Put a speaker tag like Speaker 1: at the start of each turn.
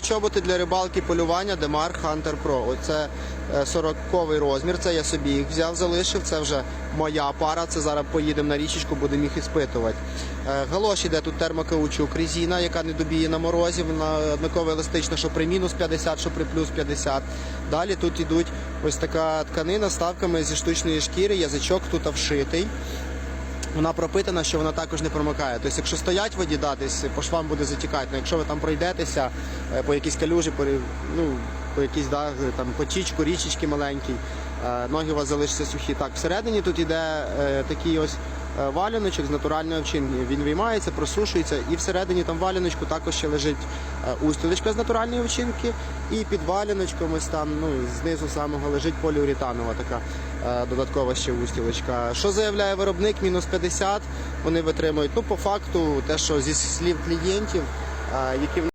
Speaker 1: Чоботи для рибалки полювання Demar Hunter Pro. Оце 40-й розмір. Це я собі їх взяв, залишив. Це вже моя пара. Це зараз поїдемо на річечку, будемо їх іспитувати. Е, Галоші йде тут термокаучук резина, яка не добіє на морозі. Вона однаково еластична, що при мінус 50, що при плюс 50. Далі тут йдуть ось така тканина з ставками зі штучної шкіри, язичок тут вшитий. Вона пропитана, що вона також не промикає. Тобто, якщо стоять воді, да, десь по швам буде затікати. Ну, якщо ви там пройдетеся е, по якійсь калюжі, по, ну, по якійсь да, там, потічку, річечки маленькій, е, ноги у вас залишаться сухі. Так, всередині тут іде е, такий ось валяночок з натуральної овчинки. Він виймається, просушується, і всередині там валяночку також ще лежить е, устілочка з натуральної овчинки, і під валяночком ось там, ну, знизу самого лежить поліуретанова така е, додаткова ще устілочка. Що заявляє виробник? Мінус 50 вони витримують. Ну, по факту, те, що зі слів клієнтів, е, які в